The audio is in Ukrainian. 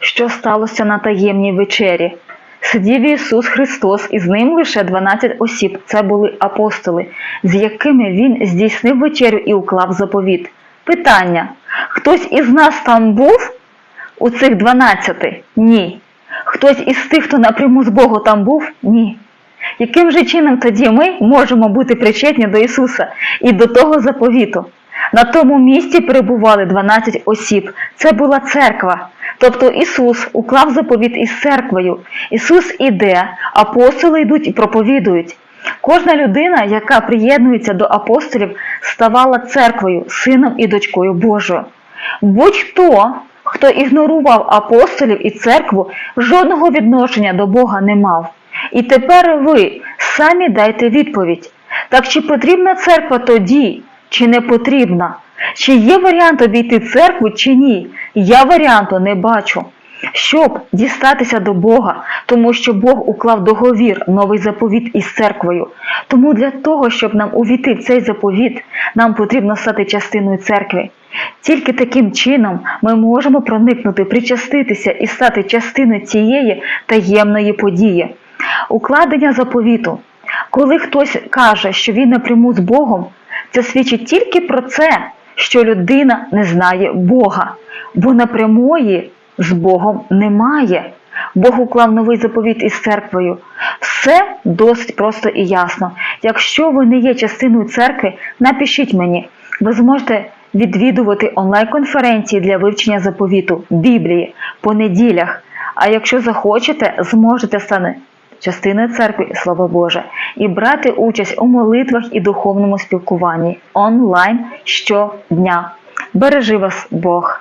що сталося на таємній вечері. Сидів Ісус Христос, і з ним лише 12 осіб. Це були апостоли, з якими він здійснив вечерю і уклав заповіт. Питання: хтось із нас там був у цих 12? Ні. Хтось із тих, хто напряму з Богу там був? Ні. Яким же чином тоді ми можемо бути причетні до Ісуса і до того заповіту? На тому місці перебували 12 осіб. Це була церква. Тобто Ісус уклав заповіт із церквою. Ісус іде, апостоли йдуть і проповідують. Кожна людина, яка приєднується до апостолів, ставала церквою, сином і дочкою Божою. Будь-хто, хто ігнорував апостолів і церкву, жодного відношення до Бога не мав. І тепер ви самі дайте відповідь. Так чи потрібна церква тоді, чи не потрібна? Чи є варіант обійти церкву, чи ні? Я варіанту не бачу. Щоб дістатися до Бога, тому що Бог уклав договір, новий заповіт із церквою. Тому для того, щоб нам увійти в цей заповіт, нам потрібно стати частиною церкви. Тільки таким чином ми можемо проникнути, причаститися і стати частиною цієї таємної події. Укладення заповіту. Коли хтось каже, що він напряму з Богом, це свідчить тільки про це, що людина не знає Бога, бо напрямої з Богом немає. Бог уклав новий заповіт із церквою. Все досить просто і ясно. Якщо ви не є частиною церкви, напишіть мені. Ви зможете відвідувати онлайн-конференції для вивчення заповіту Біблії по неділях. А якщо захочете, зможете стати частиною церкви Слава Боже і брати участь у молитвах і духовному спілкуванні онлайн щодня. Бережи вас Бог!